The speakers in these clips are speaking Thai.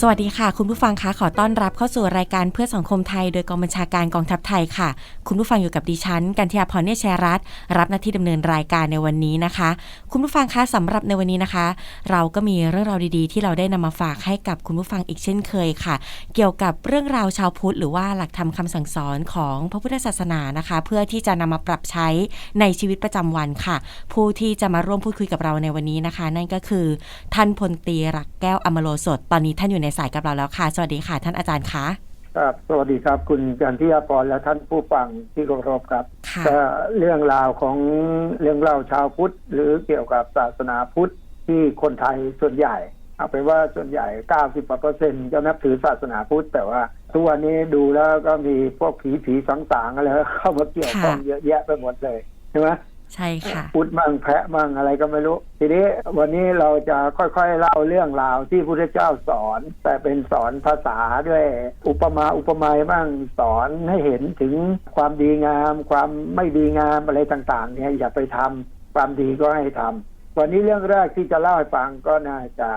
สวัสดีค่ะ คุณผู้ฟังคะขอต้อนรับเข้าสู่รายการเพื่อสังคมไทย โดยกองบัญชาการกองทัพไทยค่ะ คุณผู้ฟังอยู่กับดิฉันกันทียาพรเนชยรัตน์รับหน้าที่ดำเนินรายการในวันนี้นะคะ คุณผู้ฟังคะสำหรับในวันนี้นะคะ เราก็มีเรื่องราวดีๆ ที่เราได้นำมาฝากให้กับคุณผู้ฟังอีกเช่นเคยค่ะ เกี่ยวกับเรื่องราวชาวพุทธหรือว่าหลักธรรมคำสั่งสอนของพระพุทธศาสนานะคะ เพื่อที่จะนำมาปรับใช้ในชีวิตประจำวันค่ะ ผู้ที่จะมาร่วมพูดคุยกับเราในวันนี้นะคะ นั่นก็คือ ท่านพลตีรักแก้วอมโลสดตอนนี้ท่านอยู่ในสายกับเราแล้วค่ะ สวัสดีค่ะท่านอาจารย์คะครับสวัสดีครับ คุณกันทิยาพรและท่านผู้ฟังที่เคารพครับค่ะก็เรื่องราวของเรื่องเล่าชาวพุทธ หรือเกี่ยวกับศาสนาพุทธที่คนไทยส่วนใหญ่ เอาเป็นว่าส่วนใหญ่ 90เปอร์เซ็นต์จะนับถือศาสนาพุทธ แต่ว่าทุกวันนี้ดูแล้วก็มีพวกผีผีๆสางๆอะไรเข้ามาเกี่ยวข้องเยอะแยะไปหมดเลยใช่ไหม ใช่ค่ะ พุทธมั่งแพะมั่งอะไรก็ไม่รู้ ทีนี้วันนี้เราจะค่อยๆเล่าเรื่องราวที่พระพุทธเจ้าสอน แต่เป็นสอนภาษาด้วยอุปมาอุปไมยบ้างสอนให้เห็นถึงความดีงาม ความไม่ดีงามอะไรต่างๆ เนี่ยอย่าไปทำความดีก็ให้ทำวันนี้เรื่องแรกที่จะเล่าให้ฟังก็น่าจะ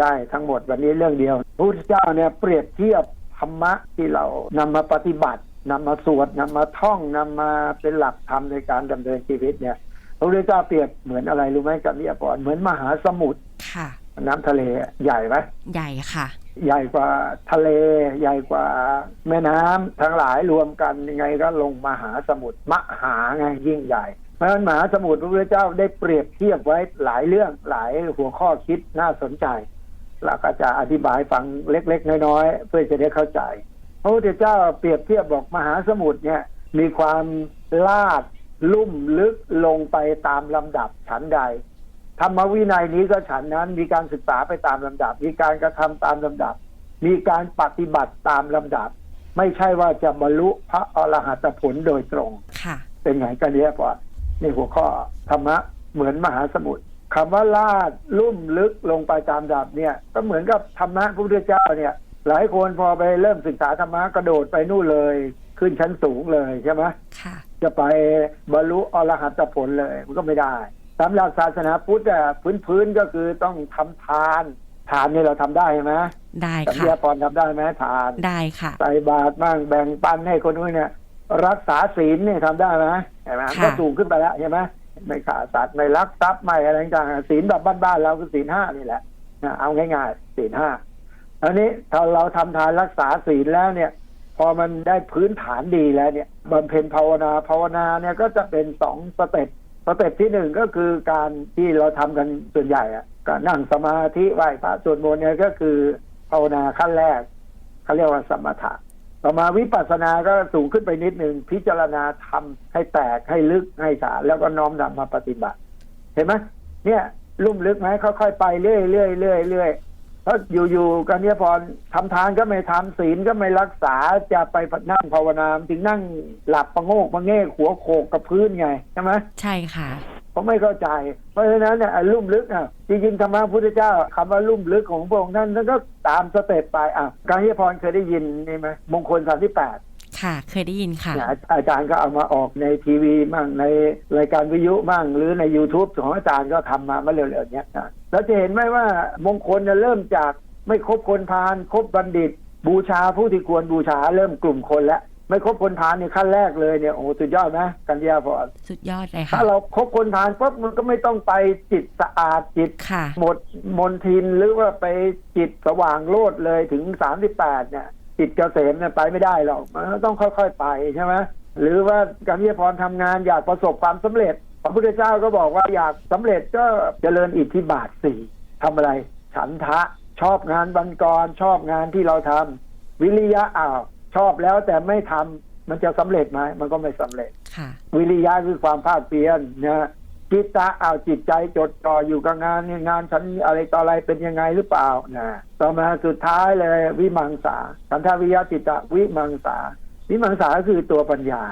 ได้ทั้งหมดวันนี้เรื่องเดียวพระพุทธเจ้าเนี่ยเปรียบเทียบธรรมะที่เรานำมาปฏิบัติ นำมาสวดนำมาท่องนำมาเป็นหลักธรรมในการดำเนินชีวิตเนี่ยพระพุทธเจ้าเปรียบเหมือนอะไรรู้ไหมกับนิยปรเหมือนมหาสมุทรค่ะน้ำทะเลใหญ่ไหมใหญ่ค่ะ ใหญ่กว่าทะเล ใหญ่กว่าแม่น้ำทั้งหลายรวมกันยังไงก็ลงมหาสมุทรมหาไงยิ่งใหญ่เพราะฉะนั้นมหาสมุทรพระพุทธเจ้าได้เปรียบเทียบไว้หลายเรื่องหลายหัวข้อคิดน่าสนใจแล้วก็จะอธิบายฟังเล็ก ๆ น้อยๆเพื่อจะได้เข้าใจ พระพุทธเจ้าเปรียบเทียบบอกมหาสมุทรเนี่ย มีความลาดลุ่มลึกลงไปตามลำดับฉันใด ธรรมวินัยนี้ก็ฉันนั้นมีการศึกษาไปตามลำดับ มีการกระทำตามลำดับ มีการปฏิบัติตามลำดับ ไม่ใช่ว่าจะบรรลุพระอรหัตผลโดยตรงค่ะเป็นไงกันเนี่ยก่อนนี่หัวข้อธรรมะเหมือนมหาสมุทรคำว่าลาดลุ่มลึกลงไปตามดับเนี่ย ก็เหมือนกับธรรมะพระพุทธเจ้าเนี่ย หลายคนพอไปเริ่มศึกษาธรรมะกระโดดไปนู่นเลย ขึ้นชั้นสูงเลยใช่ไหมค่ะจะไปบรรลุอรหัตผลเลย มันก็ไม่ได้สำหรับศาสนาพุทธอะพื้นๆก็คือต้องทำทาน ทานนี่เราทำได้ไหมได้สัญค่ะญาปรทำได้ไหมทานได้ค่ะใส่บาตรบ้างแบ่งปันให้คนนู้นเนี่ย รักษาศีลเนี่ยทำได้ไหมเห็นไหมค่ะก็สูงขึ้นไปแล้วใช่ไหมไม่ขาดสัตว์ไม่ลักทรัพย์ไม่อะไรต่างๆศีลแบบบ้านๆเราคือศีลห้านี่แหละนะเอาง่ายๆศีลห้า อันนี้ถ้าเราทำทานรักษาศีลแล้วเนี่ย พอมันได้พื้นฐานดีแล้วเนี่ยบำเพ็ญภาวนาภาวนาเนี่ยก็จะเป็นสองสเต็ปสเต็ปที่หนึ่งก็คือการที่เราทำกันส่วนใหญ่อะการนั่งสมาธิไหว้พระสวดมนต์เนี่ยก็คือภาวนาขั้นแรกเขาเรียกว่าสมถะต่อมาวิปัสสนาก็สูงขึ้นไปนิดหนึ่งพิจารณาทำให้แตกให้ลึกให้สาแล้วก็น้อมนำมาปฏิบัติ เห็นไหมเนี่ยลุ่มลึกไหมค่อยๆไปเรื่อยๆเรื่อยๆเรื่อย ๆเพราะอยู่ๆกันเนี่ยพอทำทานก็ไม่ทำศีลก็ไม่รักษาจะไปนั่งภาวนาถึงนั่งหลับประโงกประเงกหัวโขกกับพื้นไงใช่ไหมใช่ค่ะผมไม่เข้าใจ เพราะฉะนั้นเนี่ยไอ้ลุ่มลึกอะจริงๆธรรมะพุทธเจ้าคำว่าลุ่มลึกของพระองค์ท่านท่านก็ตามสเต็ปไปอะการที่พรเคยได้ยินนี่ไหมมงคลสามที่แปดค่ะ เคยได้ยินค่ะเนี่ยอาจารย์ก็เอามาออกในทีวีมั่งในรายการวิทยุมั่งหรือใน YouTube ของอาจารย์ก็ทำมาเมื่อเร็วๆเนี้ย นะแล้วจะเห็นไหมว่ามงคลจะเริ่มจากไม่ครบคนพาลครบบัณฑิต บูชาผู้ที่ควรบูชาเริ่มกลุ่มคนแล้วไม่ครบคนพาลในขั้นแรกเลยเนี่ยโอ้โหสุดยอดนะกันยาพรสุดยอดเลยค่ะถ้าเราครบคนพาลปุ๊บมันก็ไม่ต้องไปจิตสะอาดจิตค่ะหมดมนทินหรือว่าไปจิตสว่างโลดเลยถึงสามสิบแปดเนี่ยจิตเกษมเนี่ยไปไม่ได้หรอกมันก็ต้องค่อยๆไปใช่ไหมหรือว่าการที่พรทำงานอยากประสบความสำเร็จ พระพุทธเจ้าก็บอกว่าอยากสำเร็จก็เจริญอิทธิบาทสี่ทำอะไร ฉันทะชอบงานบรรกรชอบงานที่เราทำวิริยะอ้าวชอบแล้วแต่ไม่ทำมันจะสำเร็จไหมมันก็ไม่สำเร็จค่ะวิริยะคือความภาคเพียรนะจิตตะเอาจิตใจจดจ่ออยู่กับงานนี่งานฉันอะไรต่ออะไรเป็นยังไงหรือเปล่านะต่อมาสุดท้ายเลยวิมังสาสันทวิยะจิตตะวิมังสาวิมังสาคือตัวปัญญา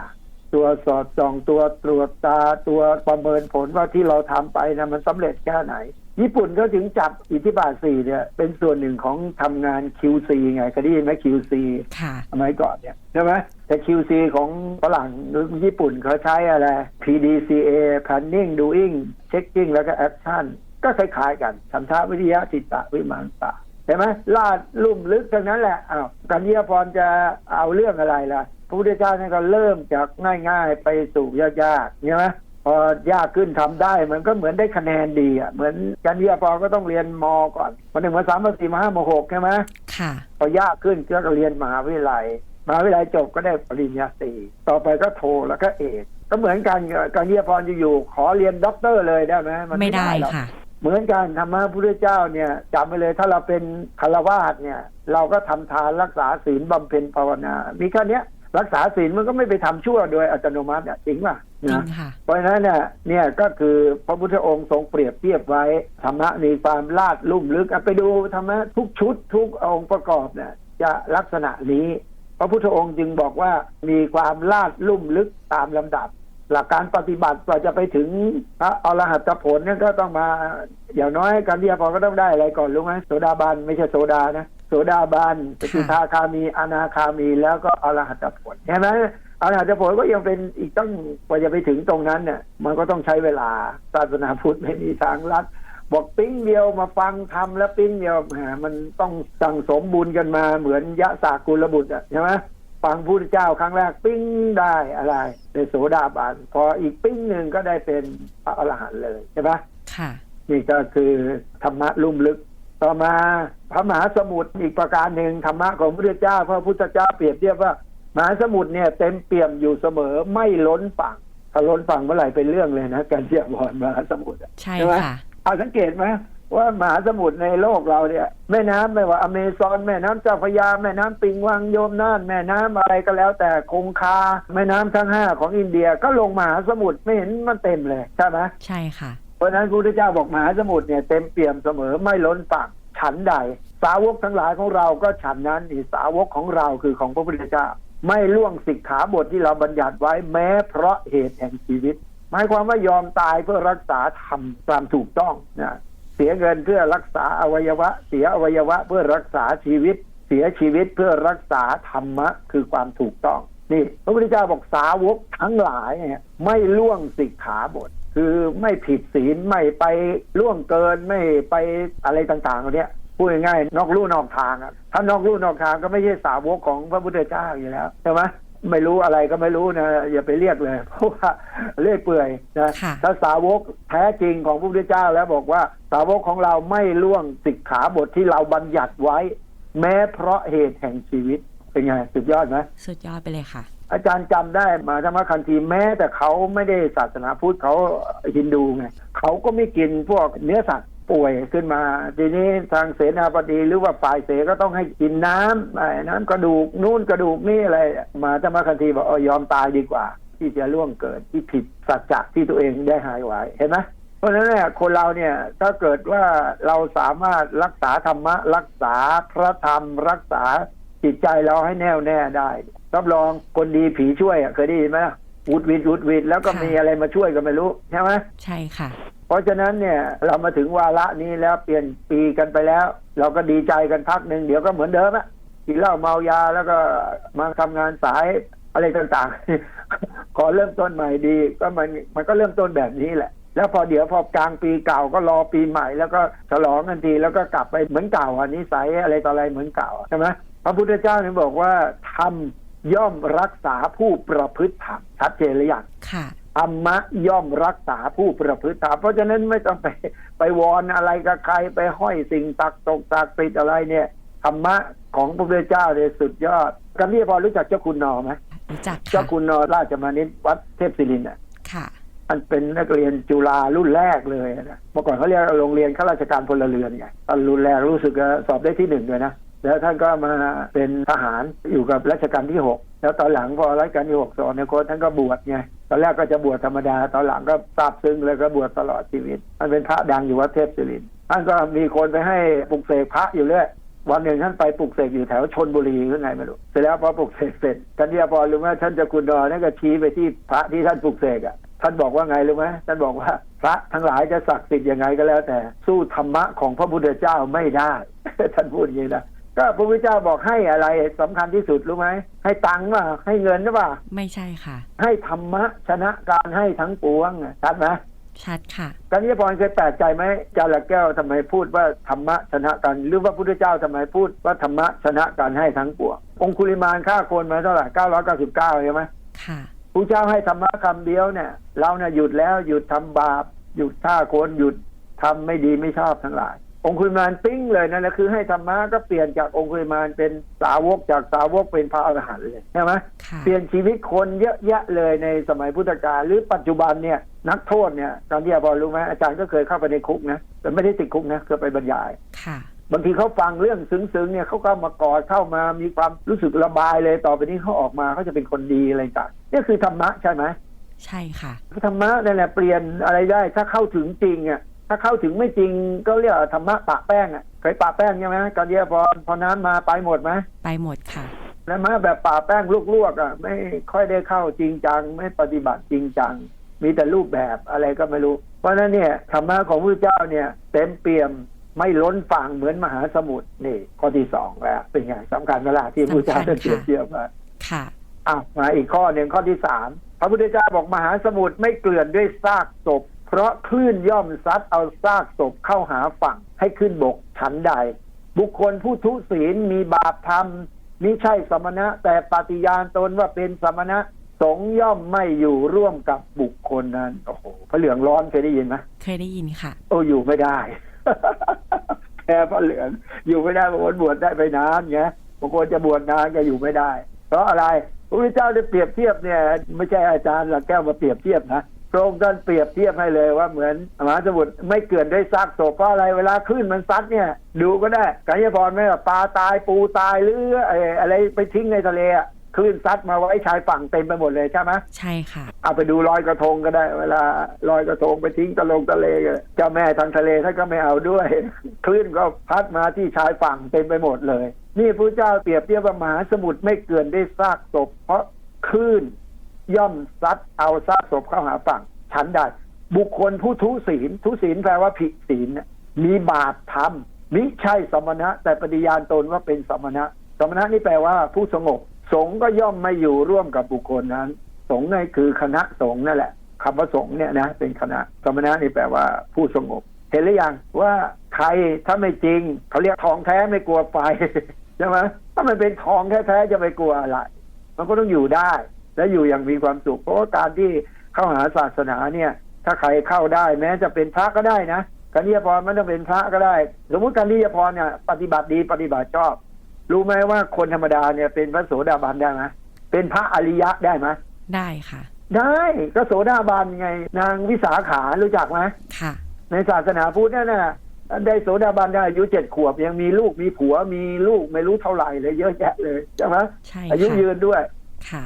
ตัวสอดส่องตัวตรวจตาตัวประเมินผลว่าที่เราทำไปนะมันสำเร็จแค่ไหน ญี่ปุ่นเขาถึงจับอิทธิบาทสี่เนี่ยเป็นส่วนหนึ่งของทำงาน QC ไงเคยได้ยินไหม QC ค่ะสมัยก่อนเนี่ยใช่ไหมแต่ QC ของฝรั่งหรือญี่ปุ่นเขาใช้อะไร PDCA planning doing checking แล้วก็ action ก็คล้ายๆกันสันทวิทยาจิตตวิมานตา เห็นไหมลาดลุ่มลึกทั้งนั้นแหละอ้าวกันเยียพรจะเอาเรื่องอะไรล่ะพระพุทธเจ้าเนี่ยก็เริ่มจากง่าย ๆ ไปสู่ยากๆใช่ไหมพอยากขึ้นทำได้มันก็เหมือนได้คะแนนดีอะเหมือนกันเยียพรก็ต้องเรียนมก่อนมาหนึ่งมาสามมาสี่มาห้ามาหกใช่ไหมค่ะ พอยากขึ้นก็เรียนมหาวิทยาลัยมหาวิทยาลัยจบก็ได้ปริญญาตรีต่อไปก็โทแล้วก็เอกก็เหมือนกันการเยียพรอยู่ๆขอเรียนด็อกเตอร์เลยได้ไหมนไม่ได้หรอกค่ะ เหมือนกันธรรมะพุทธเจ้าเนี่ยจำไปเลยถ้าเราเป็นคารวาสเนี่ย เราก็ทำทานรักษาศีลบำเพ็ญภาวนา มีแค่เนี้ยรักษาศีลมันก็ไม่ไปทำชั่วโดยอัตโนมัติอะจริงป่ะจริงนะค่ะเพราะฉะนั้นเนี่ยเนี่ยก็คือพระพุทธองค์ทรงเปรียบเทียบไว้ธรรมะมีความลาดลุ่มลึกอะไปดูธรรมะทุกชุดทุกองค์ประกอบเนี่ยจะลักษณะนี้ พระพุทธองค์จึงบอกว่ามีความลาดลุ่มลึกตามลำดับ หลักการปฏิบัติกว่าจะไปถึงพระอรหัตผลเนี่ยก็ต้องมา อย่างน้อยการเรียพอก็ต้องได้อะไรก่อนรู้ไหมโสดาบันไม่ใช่โสดานะโสดาบันสกิทาคามีอนาคามีแล้วก็อรหัตผลเห็นไหมอรหัตผลก็ยังเป็นอีกต้องกว่าจะไปถึงตรงนั้นเนี่ยมันก็ต้องใช้เวลาศาสนาพุทธไม่มีทางลัดบอกปิ้งเดียวมาฟังทำแล้วปิ้งเดียวแหมมันต้องสั่งสมบุญกันมาเหมือนยะสากุลบุตรอะใช่ไหม ฟังพุทธเจ้าครั้งแรกปิ้งได้อะไรเป็นโสดาบันพออีกปิ้งหนึ่งก็ได้เป็นพระอรหันต์เลยใช่ไหมค่ะ นี่ก็คือธรรมะลุ่มลึก ต่อมาพระมหาสมุทรอีกประการหนึ่งธรรมะของพระพุทธเจ้า พระพุทธเจ้าเปรียบเทียบว่ามหาสมุทรเนี่ยเต็มเปี่ยมอยู่เสมอไม่ล้นฝั่งถ้าล้นฝั่งเมื่อไหร่เป็นเรื่องเลยนะ การเทียบบอลมหาสมุทรอะใช่ใช่ไหมค่ะเอาสังเกตไหม ว่ามหาสมุทรในโลกเราเนี่ย แม่น้ำไม่ว่าอเมซอนแม่น้ำเจ้าพระยาแม่น้ำปิงวังโยมน่านแม่น้ำอะไรก็แล้ว แต่คงคาแม่น้ำทั้งห้าของอินเดียก็ลงมหาสมุทรไม่เห็นมันเต็มเลยใช่ไหมใช่ค่ะ เพราะฉะนั้นพระพุทธเจ้าบอกมหาสมุทรเนี่ยเต็มเปี่ยมเสมอไม่ล้นฝั่งฉันใด สาวกทั้งหลายของเราก็ฉันนั้นนี่สาวกของเราคือของพระพุทธเจ้า ไม่ล่วงสิกขาบทที่เราบัญญัติไว้แม้เพราะเหตุแห่งชีวิต หมายความว่ายอมตายเพื่อรักษาธรรมตามถูกต้องนะ เสียเงินเพื่อรักษาอวัยวะ เสียอวัยวะเพื่อรักษาชีวิต เสียชีวิตเพื่อรักษาธรรมะ คือความถูกต้องนี่พระพุทธเจ้าบอกสาวกทั้งหลายเนี่ยไม่ล่วงสิกขาบท คือไม่ผิดศีลไม่ไปล่วงเกินไม่ไปอะไรต่างๆเหล่านี้พูดง่ายๆนอกลู่นอกทางอะถ้านอกลู่นอกทางก็ไม่ใช่สาวกของพระพุทธเจ้าอยู่แล้วใช่ไหม ไม่รู้อะไรก็ไม่รู้นะอย่าไปเรียกเลย เพราะว่าเลื่อยเปื่อยนะค่ะถ้าสาวกแท้จริงของพระพุทธเจ้าแล้วบอกว่าสาวกของเราไม่ล่วงสิกขาบทที่เราบัญญัติไว้ แม้เพราะเหตุแห่งชีวิตเป็นไงสุดยอดไหมสุดยอดไปเลยค่ะ อาจารย์จำได้มาธรรมคันธีแม้แต่เขาไม่ได้ศาสนาพุทธเขาฮินดูไงเขาก็ไม่กินพวกเนื้อสัตว์ ป่วยขึ้นมา ทีนี้ทางเสนาบดีหรือว่าฝ่ายเสก็ต้องให้กินน้ำน้ำกระดูกนู่นกระดูกนี่อะไรมาธรรมคันธีบอกเอยอมตายดีกว่า ที่จะล่วงเกิดที่ผิดสัจจะที่ตัวเองได้หายไว้เห็นไหมเพราะฉะนั้นเนี่ยคนเราเนี่ยถ้าเกิดว่าเราสามารถรักษาธรรมะ รักษาพระธรรม รักษาจิตใจเราให้แน่วแน่ได้รับรองคนดีผีช่วยเคยได้ยินไหมวุดวิดวุดวิดแล้วก็มีอะไรมาช่วยก็ไม่รู้ใช่ไหมใช่ค่ะ ราะฉะนั้นเนี่ยเรามาถึงวาระนี้แล้วเปลี่ยนปีกันไปแล้ว เราก็ดีใจกันพักหนึ่งเดี๋ยวก็เหมือนเดิมอะกินเหล้าเมายาแล้วก็มาทำงานสายอะไรต่างๆ ขอเริ่มต้นใหม่ดี ก็มันมันก็เริ่มต้นแบบนี้แหละ แล้วพอเดี๋ยวพอกลางปีเก่าก็รอปีใหม่ แล้วก็ฉลองกันทีแล้วก็กลับไปเหมือนเก่าอันนี้ใสยอะไรต่ออะไรเหมือนเก่าใช่ไหมพระพุทธเจ้าเนี่ยบอกว่าทำย่อมรักษาผู้ประพฤติธรรมชัดเจนหรือยังค่ะ ธรรมะย่อมรักษาผู้ประพฤติธรรมเพราะฉะนั้นไม่ต้องไปไปวอนอะไรกับใครไปห้อยสิ่งตักตกตักปิดอะไรเนี่ยธรรมะของพระพุทธเจ้าเนี่ยสุดยอดกันนี่พอรู้จักเจ้าคุณนอไหมรู้จักเจ้าค่ะคุณนอราชมานิตวัดเทพศิรินทร์อะค่ะมันเป็นนักเรียนจุฬารุ่นแรกเลยนะเมื่อก่อนเขาเรียกโรงเรียนข้าราชการพลเรือนไงตอนรุ่นแรกรู้สึกจะสอบได้ที่หนึ่งด้วยนะแล้วท่านก็มาเป็นทหารอยู่กับรัชกาลที่หก แล้วตอนหลังพอรัชกาลที่หกสอนในโค้ดท่านก็บวชไงตอนแรกก็จะบวชธรรมดา ตอนหลังก็ทราบซึ้งเลยก็บวชตลอดชีวิตท่านเป็นพระดังอยู่วัดเทพศิรินท่านก็มีคนไปให้ปลุกเสกพระอยู่เรื่อยวันหนึ่งท่านไปปลุกเสกอยู่แถวชนบุรีหรือไงไม่รู้เสร็จแล้วพอปลุกเสกเสร็จกันเดียพอรู้ว่าท่านเจะคุณดอนั่นก็ชี้ไปที่พระที่ท่านปลุกเสกอะท่านบอกว่าไงรู้ไหมท่านบอกว่า พระทั้งหลายจะศักดิ์สิทธิ์ยังไงก็แล้วแต่ สู้ธรรมะของพระพุทธเจ้าไม่ได้ ท่านพูดอย่างนี้นะ ก็พระพุทธเจ้าบอกให้อะไรสำคัญที่สุดรู้ไหมให้ตังค์ว่าให้เงินหรือเปล่าไม่ใช่ค่ะ ให้ธรรมะชนะการให้ทั้งปวงอะชัดไหมชัดค่ะการนิพนธ์เคยแปลกใจไหมจาระแก้วทำไมพูดว่าธรรมะชนะกันหรือว่าพุทธเจ้าทำไมพูดว่าธรรมะชนะการให้ทั้งปวงองคุลิมานฆ่าคนมาเท่าไหร่เก้าร้อยเก้าสิบเก้าใช่ไหมค่ะพระเจ้าให้ธรรมะคำเดียวเนี่ย เราเนี่ยหยุดแล้วหยุดทำบาป หยุดฆ่าคนหยุดทำไม่ดีไม่ชอบทั้งหลาย องคุลิมานปิ้งเลยนั่นแหละคือให้ธรรมะก็เปลี่ยนจากองคุลิมานเป็นสาวกจากสาวกเป็นพระอรหันต์เลยใช่ไหมค่ะเปลี่ยนชีวิตคนเยอะแยะเลยในสมัยพุทธกาลหรือปัจจุบันเนี่ยนักโทษเนี่ยตอนที่อาบอลรู้ไหมอาจารย์ก็เคยเข้าไปในคุกนะแต่ไม่ได้ติดคุกนะเคยไปบรรยายค่ะบางทีเขาฟังเรื่องซึ้งๆเนี่ยเขาก็มากอดเข้ามามีความรู้สึกระบายเลยต่อไปนี้เขาออกมาเขาจะเป็นคนดีอะไรต่างนี่คือธรรมะใช่ไหมใช่ค่ะธรรมะนั่นแหละเปลี่ยนอะไรได้ถ้าเข้าถึงจริงอะ ถ้าเข้าถึงไม่จริงก็เรียกว่าธรรมะปะแป้งอะเคยปะแป้งใช่ไหมตอนเดียวพอพอน้ำมาไปหมดไหมไปหมดค่ะแล้วมาแบบป่าแป้งลวกๆอะ ไม่ค่อยได้เข้าจริงจัง ไม่ปฏิบัติจริงจัง มีแต่รูปแบบอะไรก็ไม่รู้ เพราะฉะนั้นเนี่ยธรรมะของพระเจ้าเนี่ย เต็มเปี่ยมไม่ล้นฝั่งเหมือนมหาสมุทรนี่ข้อที่สองแล้วเป็นไงสำคัญเวลาที่พระเจ้าท่านเปรียบเทียบมาค่ะอะมาอีกข้อหนึ่งข้อที่สามพระพุทธเจ้าบอกมหาสมุทรไม่เกลื่อนด้วยซากศพ เพราะคลื่นย่อมซัดเอาซากศพเข้าหาฝั่งให้ขึ้นบกฉันใด บุคคลผู้ทุศีลมีบาปธรรมมิใช่สมณะ แต่ปฏิญาณตนว่าเป็นสมณะสงฆ์ย่อมไม่อยู่ร่วมกับบุคคลนั้นโอ้โหพระเหลืองร้อนเคยได้ยินไหมเคยได้ยินค่ะ โอ้อยู่ไม่ได้แพ้พระเหลืองอยู่ไม่ได้บางคนบวชได้ไปนานไงบางคนจะบวชนานก็อยู่ไม่ได้ เพราะอะไรพระพุทธเจ้าได้เปรียบเทียบเนี่ย ไม่ใช่อาจารย์หลักแก้วมาเปรียบเทียบนะ พระองค์ท่านเปรียบเทียบให้เลยว่าเหมือนมหาสมุทรไม่เกลื่อนด้วยซากศพเพราะอะไรเวลาคลื่นมันซัดเนี่ย ดูก็ได้กัญญาพรไม่ว่าปลาตายปูตายหรือไอ้อะไรไปทิ้งในทะเลอะคลื่นซัดมาไว้ชายฝั่งเต็มไปหมดเลยใช่ไหมใช่ค่ะ เอาไปดูลอยกระทงก็ได้ เวลาลอยกระทงไปทิ้งตะลงทะเลก็เจ้าแม่ทางทะเลท่านก็ไม่เอาด้วย คลื่นก็พัดมาที่ชายฝั่งเต็มไปหมดเลย นี่พระเจ้าเปรียบเทียบว่ามหาสมุทรไม่เกินได้ซากศพเพราะคลื่น ย่อมซัดเอาซากศพเข้าหาฝั่งฉันใดบุคคลผู้ทุศีล ทุศีลแปลว่าผิดศีลมีบาปทำมิใช่สมณะ แต่ปฏิญาณตนว่าเป็นสมณะ สมณะนี่แปลว่าผู้สงบ สงก็ย่อมไม่อยู่ร่วมกับบุคคลนั้น สงนี่คือคณะสงนั่นแหละคำว่าสงเนี่ยนะเป็นคณะ สมณะนี่แปลว่าผู้สงบ เห็นหรือยังว่าใครถ้าไม่จริง เขาเรียกทองแท้ไม่กลัวไฟใช่ไหมถ้ามันเป็นทองแท้ๆจะไปกลัวอะไร มันก็ต้องอยู่ได้ และอยู่อย่างมีความสุขเพราะว่าการที่เข้าหาศาสนาเนี่ย ถ้าใครเข้าได้แม้จะเป็นพระก็ได้นะการนิยพรไม่ต้องเป็นพระก็ได้ สมมติการนิยพรเนี่ยปฏิบัติดีปฏิบัติชอบ รู้ไหมว่าคนธรรมดาเนี่ยเป็นพระโสดาบันได้ไหมเป็นพระอริยะได้ไหมได้ค่ะ ได้ก็โสดาบันไงนางวิสาขารู้จักไหมค่ะ ในศาสนาพุทธนั่นน่ะได้โสดาบันได้อายุเจ็ดขวบยังมีลูกมีผัวมีลูกไม่รู้เท่าไหร่เลยเยอะแยะเลยใช่ไหมใช่อายุค่ะยืนด้วยค่ะ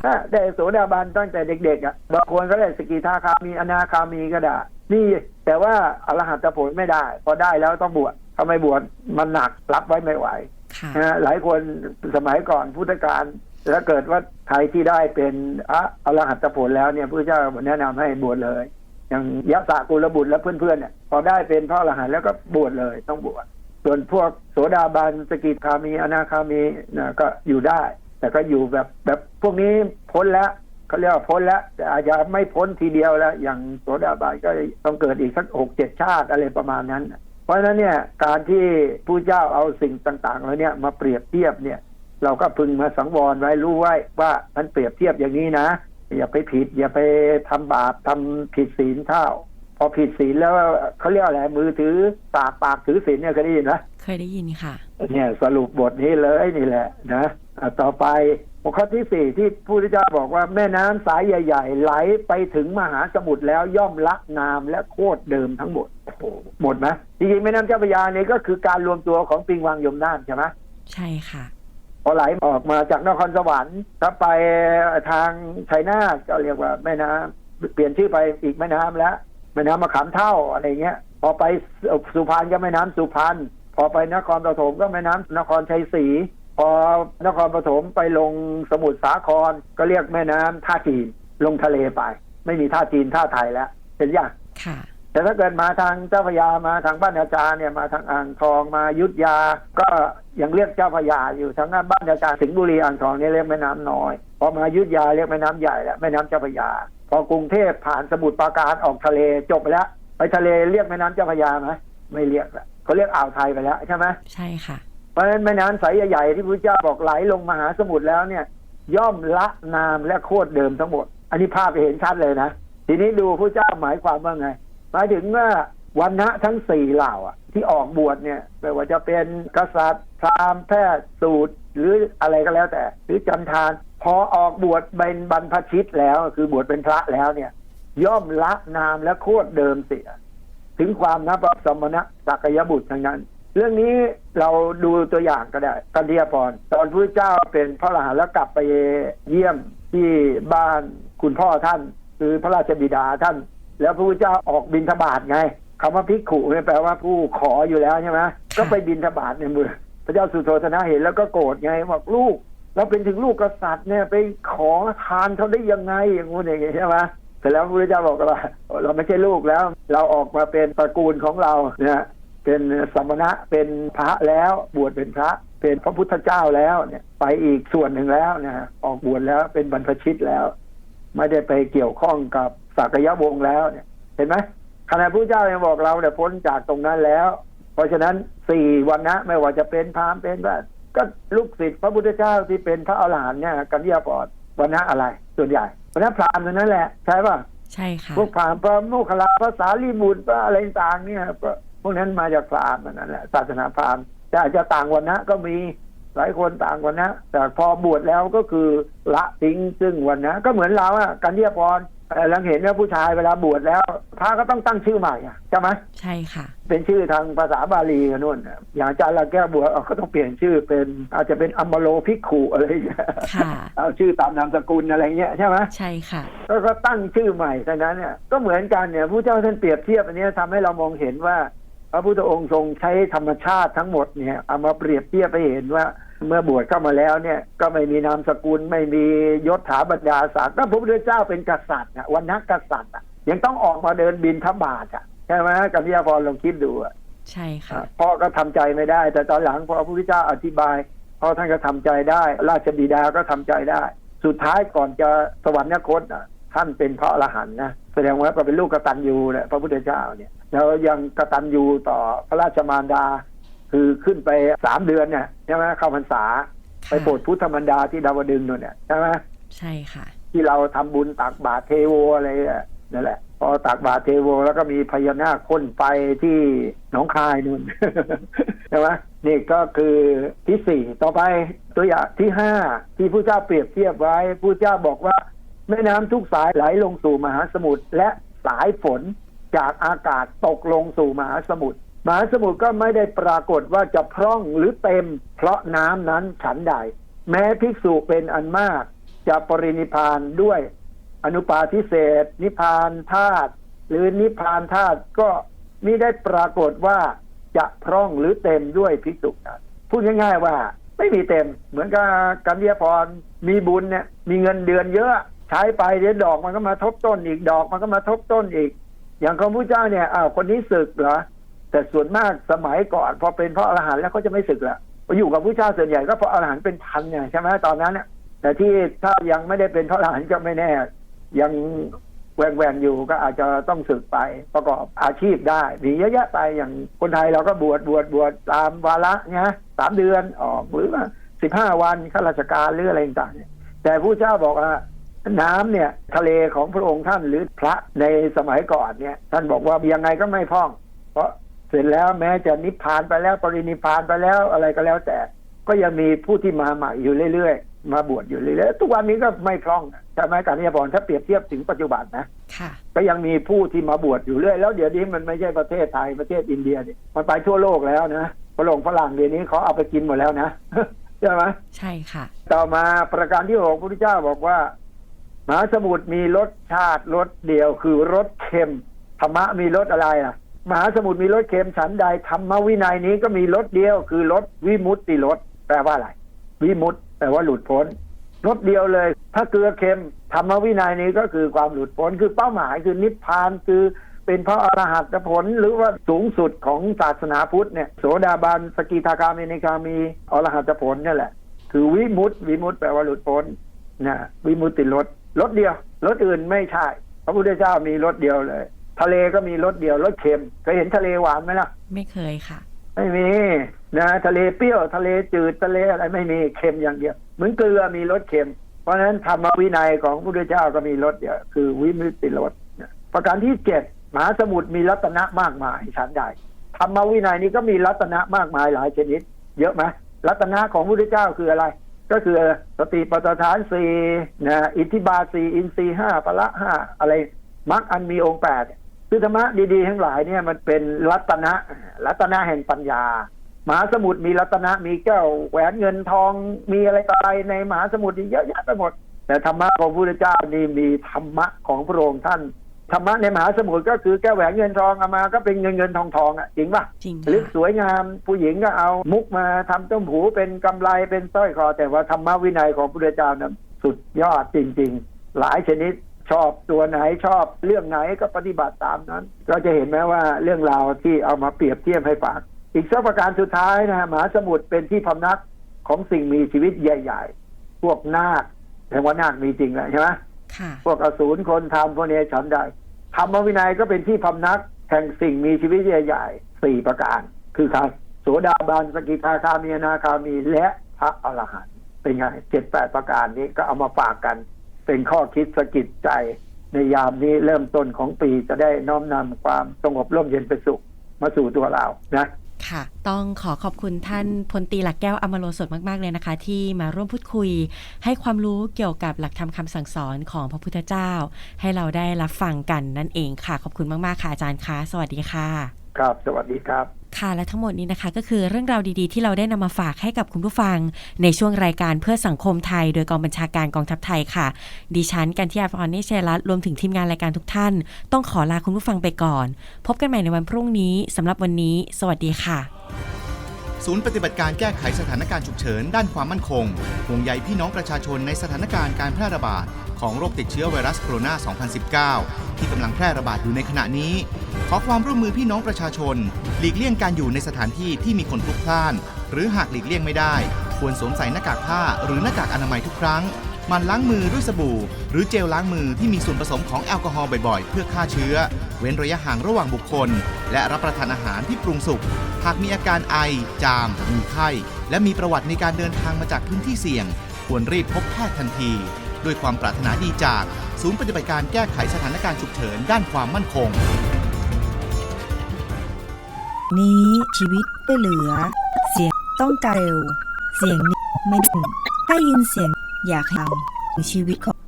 ถ้าได้โสดาบันตั้งแต่เด็กๆอะบางคนก็ได้สกิทาคามีอนาคามีก็ได้ นี่แต่ว่าอรหัตผลไม่ได้ พอได้แล้วต้องบวชถ้าไม่บวชมันหนักรับไว้ไม่ไหวค่ะนะฮะหลายคนสมัยก่อนพุทธกาลแล้วเกิดว่าใครที่ได้เป็นอะอรหัตผลแล้วเนี่ยพระเจ้าแนะนำให้บวชเลย อย่างยะสะกุลบุตรและเพื่อนๆเนี่ยพอได้เป็นพระอรหันต์แล้วก็บวชเลยต้องบวชส่วนพวกโสดาบันสกิทามีอนาคามีนะก็อยู่ได้ แต่ก็อยู่แบบแบบพวกนี้พ้นแล้วเขาเรียกว่าพ้นแล้ว แต่อาจจะไม่พ้นทีเดียวแล้ว อย่างโสดาบันก็ต้องเกิดอีกสักหกเจ็ดชาติอะไรประมาณนั้น เพราะฉะนั้นเนี่ยการที่ผู้เจ้าเอาสิ่งต่างๆเหล่าเนี้มาเปรียบเทียบเนี่ย เราก็พึงมาสังวรไว้รู้ไว้ว่ามันเปรียบเทียบอย่างนี้นะ อย่าไปผิด อย่าไปทำบาปทำผิดศีลเท่าพอผิดศีลแล้วเขาเรียกอะไรมือถือปากปากถือศีลเนี่ยเคยได้ยินไหมเคยได้ยินค่ะ เนี่ยสรุปบทนี้เลยนี่แหละนะอะ ต่อไปหัวข้อที่สี่ที่พระพุทธเจ้าบอกว่าแม่น้ำสายใหญ่ ๆ ไหลไปถึงมหาสมุทรแล้วย่อมละนามและโคตรเดิมทั้งหมดโอ้โหหมดไหมจริงๆแม่น้ำเจ้าพระยาเนี่ยก็คือการรวมตัวของปิงวังยมน่านใช่ไหมใช่ค่ะพอไหลออกมาจากนครสวรรค์ถ้าไปทางชัยนาทก็เรียกว่าแม่น้ำเปลี่ยนชื่อไปอีกแม่น้ำแล้วแม่น้ำมะขามเท่าอะไรเงี้ย พอไปสุพรรณก็แม่น้ำสุพรรณพอไปนครปฐมก็แม่น้ำนครชัยศรี พอนครปฐมไปลงสมุทรสาครก็เรียกแม่น้ำท่าจีนลงทะเลไป ไม่มีท่าจีนท่าไทยแล้วเห็นยังค่ะแต่ถ้าเกิดมาทางเจ้าพระยามาทางบ้านอาจารย์เนี่ยมาทางอ่างทองมายุทธยา ก็ยังเรียกเจ้าพระยาอยู่ทางด้านบ้านอาจารย์สิงห์บุรีอ่างทองเนี่ยเรียกแม่น้ำน้อยพอมายุทธยาเรียกแม่น้ำใหญ่แล้วแม่น้ำเจ้าพระยา พอกรุงเทพผ่านสมุทรปราการออกทะเลจบไปแล้ว ไปทะเลเรียกแม่น้ำเจ้าพระยาไหมไม่เรียกละเขาเรียกอ่าวไทยไปแล้วใช่ไหมใช่ค่ะ เพราะฉะนั้นแม่น้ำสายใหญ่ๆที่พระเจ้าบอกไหลลงมหาสมุทรแล้วเนี่ย ย่อมละนามและโคตรเดิมทั้งหมด อันนี้ภาพเห็นชัดเลยนะทีนี้ดูพระเจ้าหมายความว่าไง หมายถึงว่าวันณะทั้งสี่เหล่าอะ ที่ออกบวชเนี่ยไม่ว่าจะเป็นกษัตริย์พราหมณ์แพทย์สูตรหรืออะไรก็แล้วแต่ หรือจันทาน พอออกบวชเป็นบรรพชิตแล้วคือบวชเป็นพระแล้วเนี่ย ย่อมละนามและโคตรเดิมเสีย ถึงความนับว่าสมณะสักยบุตรทั้งนั้น เรื่องนี้เราดูตัวอย่างก็ได้กันเดียพร ตอนพระเจ้าเป็นพระอรหันต์แล้วกลับไปเยี่ยมที่บ้านคุณพ่อท่าน คือพระราชบิดาท่าน แล้วพระพุทธเจ้าออกบินทบาทไงคำว่าภิกขุเนี่ยแปลว่าผู้ขออยู่แล้วใช่ไหมก็ไปบินทบาทในมือพระเจ้าสุโธทนะเห็นแล้วก็โกรธไงบอกลูกเราเป็นถึงลูกกษัตริย์เนี่ยไปขอทานเขาได้ยังไงอย่างงู้นอย่างงี้ใช่ไหมเสร็จแล้วพระพุทธเจ้าบอกว่า เราไม่ใช่ลูกแล้ว เราออกมาเป็นตระกูลของเราเนี่ย เป็นสมณะเป็นพระแล้วบวชเป็นพระเป็นพระพุทธเจ้าแล้วเนี่ย ไปอีกส่วนหนึ่งแล้วนะฮะออกบวชแล้วเป็นบรรพชิตแล้ว ไม่ได้ไปเกี่ยวข้องกับสักยะวงศ์แล้วเนี่ยเห็นไหมขณะพระเจ้ายังบอกเราเนี่ยพ้นจากตรงนั้นแล้ว เพราะฉะนั้นสี่วันนะไม่ว่าจะเป็นพราหมณ์เป็นว่าก็ลูกศิษย์พระพุทธเจ้าที่เป็นพระอรหันต์เนี่ยกันเรียกอนวันนะอะไร ส่วนใหญ่วันนะพราหมณ์เท่านั้นแหละใช่ป่ะใช่ค่ะพวกพราหมณ์พระโมคคัลลาภาษาลีบุตรพระอะไรต่างๆเนี่ยพ วกพวกนั้นมาจากพราหมณ์นั่นแหละศาสนาพราหมณ์แต่อาจจะต่างวันนะก็มีหลายคนต่างวันนะแต่พอบวชแล้วก็คือละทิ้งซึ่งวันนะก็เหมือนเราอะกันเรียกอนหลังเห็นว่าผู้ชายเวลาบวชแล้วพระก็ต้องตั้งชื่อใหม่อะใช่ไหมใช่ค่ะ เป็นชื่อทางภาษาบาลีกันนู่นน่ะอย่างอาจารย์ละแก้วบวชเอาก็ต้องเปลี่ยนชื่อเป็นอาจจะเป็นอัมบโลภิกขุอะไรอย่างเงี้ยค่ะเอาชื่อตามนามสกุลอะไรเงี้ยใช่ไหมใช่ค่ะแล้วก็ตั้งชื่อใหม่เท่านั้นเนี่ยก็เหมือนกันเนี่ยผู้เจ้าท่านเปรียบเทียบอันเนี้ยทำให้เรามองเห็นว่า พระพุทธองค์ทรงใช้ธรรมชาติทั้งหมดเนี่ยเอามาเปรียบเทียบไปเห็นว่า เมื่อบวชเข้ามาแล้วเนี่ยก็ไม่มีนามสกุลไม่มียศถาบรรดาศักดิ์ก็พระพุทธเจ้าเป็นกษัตริย์อะวันนักกษัตริย์อะยังต้องออกมาเดินบินทบาทอะใช่ไหมกัมพิยาพรลองคิดดูอะใช่ค่ะพ่อก็ทำใจไม่ได้ แต่ตอนหลังพอพระพุทธเจ้าอธิบายพ่อท่านก็ทำใจได้ ราชบิดาก็ทำใจได้ สุดท้ายก่อนจะสวรรคตน่ะท่านเป็นพระอรหันต์นะแสดงว่าก็เป็นลูกกตัญญูแหละพระพุทธเจ้าเนี่ย แล้วยังกตัญญูต่อพระราชมารดา คือขึ้นไปสามเดือนเนี่ยใช่ไหมเข้าพรรษา ไปโปรดพุทธมารดาที่ดาวดึงส์นู่นเนี่ยใช่ไหมใช่ค่ะ ที่เราทำบุญตักบาตรเทโวอะไรอะนั่นแหละ พอตักบาตรเทโวแล้วก็มีพญานาคพ่นไฟที่หนองคายนู่นใช่ไหมนี่ก็คือที่สี่ต่อไปตัวอย่างที่ห้าที่ผู้เจ้าเปรียบเทียบไว้ผู้เจ้าบอกว่า แม่น้ำทุกสายไหลลงสู่มหาสมุทรและสายฝน จากอากาศตกลงสู่มหาสมุทรมหาสมุทรก็ไม่ได้ปรากฏว่าจะพร่องหรือเต็ม เพราะน้ำนั้นฉันใด แม้ภิกษุเป็นอันมาก จะปรินิพานด้วย อนุปาทิเศษ นิพานธาตุหรือนิพานธาตุก็มิได้ปรากฏว่าจะพร่องหรือเต็มด้วยภิกษุนั้นพูดง่ายๆว่า ไม่มีเต็ม เหมือนกับกันเดียพรมีบุญเนี่ยมีเงินเดือนเยอะ ใช้ไปเดี๋ยวดอกมันก็มาทบต้นอีกดอกมันก็มาทบต้นอีก อย่างของพระเจ้าเนี่ยอ้าวคนนี้ศึกเหรอแต่ส่วนมากสมัยก่อนพอเป็นพระอรหันต์แล้วเขาจะไม่ศึกละพออยู่กับพระเจ้าส่วนใหญ่ก็พระอรหันต์เป็นพันเนี่ยใช่ไหมตอนนั้นเนี่ยแต่ที่ถ้ายังไม่ได้เป็นพระอรหันต์ก็ไม่แน่ ยังแหวงแหวงๆอยู่ก็อาจจะต้องศึกไปประกอบอาชีพได้มีเยอะแยะไปอย่างคนไทยเราก็บวชบวชบวชตามวาระเนี่ยสามเดือนออกหรือว่าสิบห้าวันข้าราชการหรืออะไรต่างๆแต่ผู้เจ้าบอกว่า น้ำเนี่ยทะเลของพระองค์ท่านหรือพระในสมัยก่อนเนี่ย ท่านบอกว่ายังไงก็ไม่พร่อง เพราะเสร็จแล้วแม้จะนิพพานไปแล้วปรินิพพานไปแล้วอะไรก็แล้วแต่ ก็ยังมีผู้ที่มาใหม่อยู่เรื่อยๆ มาบวชอยู่เรื่อยๆทุกวันนี้ก็ไม่พร่องใช่ไหมการนิยบอลถ้าเปรียบเทียบถึงปัจจุบันนะค่ะก็ยังมีผู้ที่มาบวชอยู่เรื่อยแล้วเดี๋ยวนี้มันไม่ใช่ประเทศไทยประเทศอินเดียเนี่ยมันไปทั่วโลกแล้วนะฝรั่งฝรั่งเดี๋ยวนี้เขาเอาไปกินหมดแล้วนะใช่ไหมใช่ค่ะ ต่อมาประการที่หกพระพุทธเจ้าบอกว่า มหาสมุทรมีรสชาติรสเดียวคือรสเค็มธรรมะมีรสอะไรล่ะ มหาสมุทรมีรสเค็มฉันใดธรรมวินัยนี้ก็มีรสเดียวคือรสวิมุตติรสแปลว่าอะไร วิมุตติแปลว่าหลุดพ้นรถเดียวเลย ถ้าเกลือเค็มธรรมวินัยนี้ก็คือความหลุดพ้นคือเป้าหมายคือนิพพานคือเป็นพระอรหัตผลหรือว่าสูงสุดของศาสนาพุทธเนี่ยโสดาบันสกิทาคามีนิคามีอรหัตผลนี่แหละ คือวิมุตติวิมุตติแปลว่าหลุดพ้นนะวิมุตติรถ รถเดียวรถอื่นไม่ใช่ พระพุทธเจ้ามีรถเดียวเลย ทะเลก็มีรสเดียวรสเค็มเคยเห็นทะเลหวานไหมล่ะ ไม่เคยค่ะ ไม่มีนะทะเลเปรี้ยวทะเลจืดทะเลอะไรไม่มีเค็มอย่างเดียว เหมือนเกลือมีรสเค็ม เพราะฉะนั้นธรรมวินัยของพระพุทธเจ้าก็มีรสเดียวคือวิมุตติรสนะประการที่เจ็ดมหาสมุทรมีรัตนะมากมายฉันใดธรรมวินัยนี้ก็มีรัตนะมากมายหลายชนิด เยอะไหมรัตนะของพระพุทธเจ้าคืออะไร ก็คือสติปัฏฐานสี่นะอิทธิบาสี่อินทรีห้าพละห้าอะไรมรรคอันมีองค์แปดคือธรรมะดีๆ ทั้งหลายเนี่ยมันเป็นรัตนะ รัตนะแห่งปัญญามหาสมุทรมีรัตนะมีแก้วแหวนเงินทองมีอะไรต่ออะไรในมหาสมุทรนี่เยอะแยะไปหมด แต่ธรรมะของพระพุทธเจ้านี่มีธรรมะของพระองค์ท่าน ธรรมะในมหาสมุทรก็คือแก้วแหวนเงินทองเอามาก็เป็นเงินเงินทองทองอะจริงป่ะจริงหรือค่ะสวยงามผู้หญิงก็เอามุกมาทำต้มหูเป็นกำไรเป็นสร้อยคอ แต่ว่าธรรมวินัยของพระพุทธเจ้านั้นสุดยอดจริง ๆ หลายชนิดชอบตัวไหนชอบเรื่องไหนก็ปฏิบัติตามนั้น เราจะเห็นไหมว่าเรื่องราวที่เอามาเปรียบเทียบให้ฟังอีกสักประการสุดท้ายนะฮะมหาสมุทรเป็นที่พำนักของสิ่งมีชีวิตใหญ่ ๆ พวกนาคแห่งว่านาคมีจริงแหละใช่ไหมค่ะ พวกอสูรคนทำพวกนี้ฉันใดธรรมวินัยก็เป็นที่พำนักแห่งสิ่งมีชีวิตใหญ่ๆสี่ประการ คือใครโสดาบันสกิทาคามีนาคามีและพระอรหันต์เป็นไงเจ็ดแปดประการนี้ก็เอามาฝากกัน เป็นข้อคิดสะกิดใจ ในยามนี้เริ่มต้นของปีจะได้น้อมนำความสงบร่มเย็นเป็นสุขมาสู่ตัวเรานะ ค่ะ ต้องขอขอบคุณท่านพลตีหลักแก้วอมโลสดมาก ๆ เลยนะคะ ที่มาร่วมพูดคุย ให้ความรู้เกี่ยวกับหลักธรรมคำสั่งสอนของพระพุทธเจ้า ให้เราได้รับฟังกันนั่นเองค่ะ ขอบคุณมาก ๆ ค่ะอาจารย์คะสวัสดีค่ะ ครับ สวัสดีครับ ค่ะและทั้งหมดนี้นะคะ ก็คือเรื่องราวดีๆ ที่เราได้นำมาฝากให้กับคุณผู้ฟัง ในช่วงรายการเพื่อสังคมไทย โดยกองบัญชาการกองทัพไทยค่ะ ดิฉันกันที่อาพรนิเชยรัตรวมถึงทีมงานรายการทุกท่าน ต้องขอลาคุณผู้ฟังไปก่อน พบกันใหม่ในวันพรุ่งนี้สำหรับวันนี้ สวัสดีค่ะ ศูนย์ปฏิบัติการแก้ไขสถานการณ์ฉุกเฉินด้านความมั่นคงห่วงใยพี่น้องประชาชนในสถานการณ์การแพร่ระบาดของโรคติดเชื้อไวรัสโคโรนา 2019 ที่กำลังแพร่ระบาดอยู่ในขณะนี้ ขอความร่วมมือพี่น้องประชาชน หลีกเลี่ยงการอยู่ในสถานที่ที่มีคนพลุกพล่าน หรือหากหลีกเลี่ยงไม่ได้ ควรสวมใส่หน้ากากผ้าหรือหน้ากากอนามัยทุกครั้ง มันล้างมือด้วยสบู่ หรือเจลล้างมือที่มีส่วนผสมของแอลกอฮอล์บ่อยๆ เพื่อฆ่าเชื้อ เว้นระยะห่างระหว่างบุคคล และรับประทานอาหารที่ปรุงสุก หากมีอาการไอ จาม มีไข้ และมีประวัติในการเดินทางมาจากพื้นที่เสี่ยง ควรรีบพบแพทย์ทันที ด้วยความปรารถนาดีจาก ศูนย์ปฏิบัติการแก้ไขสถานการณ์ฉุกเฉินด้านความมั่นคง นี้ชีวิตไม่เหลือ เสียงต้องการเร็ว เสียงนี้ไม่ดิ้นถ้ายินเสียง อยากให้ฟังชีวิตของ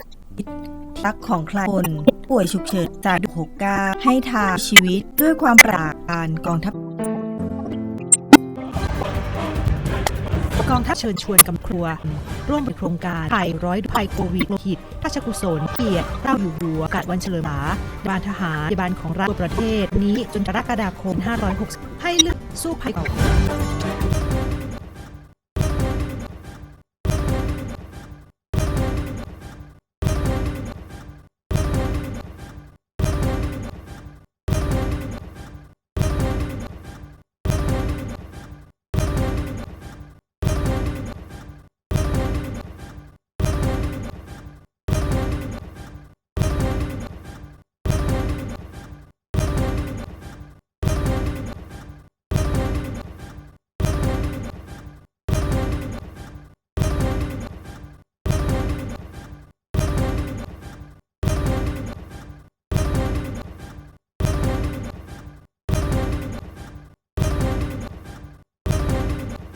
รักของใครคนป่วยฉุกเฉินจากหกก้าให้ทาชีวิตด้วยความปราการกองทัพ กองทัพเชิญชวนกำครัว ร่วมในโครงการไทร้อยภัยโควิดโลหิตราชกุศลเกียรติเต้าอยู่หัวกาสวันเฉลิมฉลองบานทหารยาบาลของรัฐประเทศนี้จนกรกฎาคม 560 ให้เลือกสู้ภัยก่อน